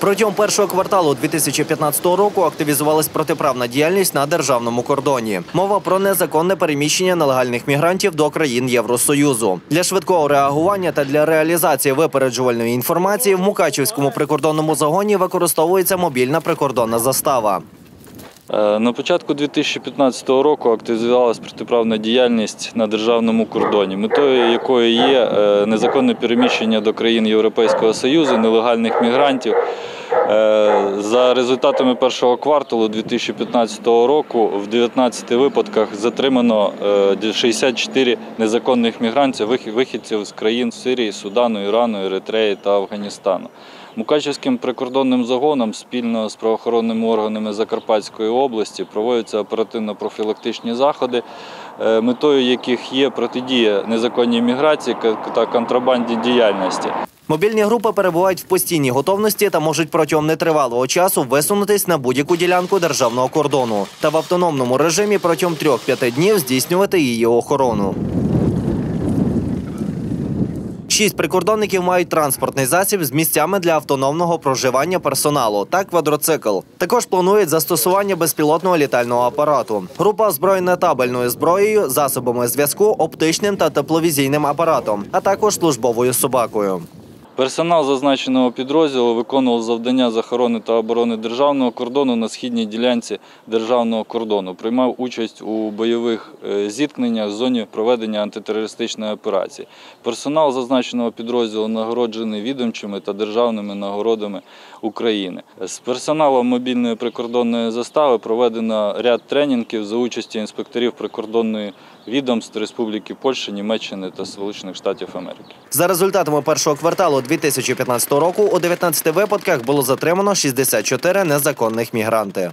Протягом першого кварталу 2015 року активізувалась протиправна діяльність на державному кордоні. Мова про незаконне переміщення нелегальних мігрантів до країн Євросоюзу. Для швидкого реагування та для реалізації випереджувальної інформації в Мукачівському прикордонному загоні використовується мобільна прикордонна застава. Е, На початку 2015 року активізувалася протиправна діяльність на державному кордоні, метою якої є е, незаконне переміщення до країн Європейського Союзу нелегальних мігрантів. Е, За результатами першого кварталу 2015 року в 19 випадках затримано е, 64 незаконних мігрантів, вихідців з країн Сирії, Судану, Ірану, Еритреї та Афганістану. Мукачівським прикордонним загоном спільно з правоохоронними органами Закарпатської області проводяться оперативно-профілактичні заходи, е, метою яких є протидія незаконній міграції та контрабанді діяльності. Мобільні групи перебувають в постійній готовності та можуть протягом нетривалого часу висунутись на будь-яку ділянку державного кордону та в автономному режимі протягом 3-5 днів здійснювати її охорону. Шість прикордонників мають транспортний засіб з місцями для автономного проживання персоналу та квадроцикл. Також планують застосування безпілотного літального апарату. Група озброєна табельною зброєю, засобами зв'язку, оптичним та тепловізійним апаратом, а також службовою собакою. Персонал зазначеного підрозділу виконував завдання з охорони та оборони державного кордону на східній ділянці державного кордону. Приймав участь у бойових е, зіткненнях в зоні проведення антитерористичної операції. Персонал зазначеного підрозділу нагороджений відомчими та державними нагородами України. З персоналом мобільної прикордонної застави проведено ряд тренінгів за участі інспекторів прикордонної відомств Республіки Польща, Німеччини та Сполучених Штатів Америки. За результатами першого кварталу 2015 року у 19 випадках було затримано 64 незаконних мігранти.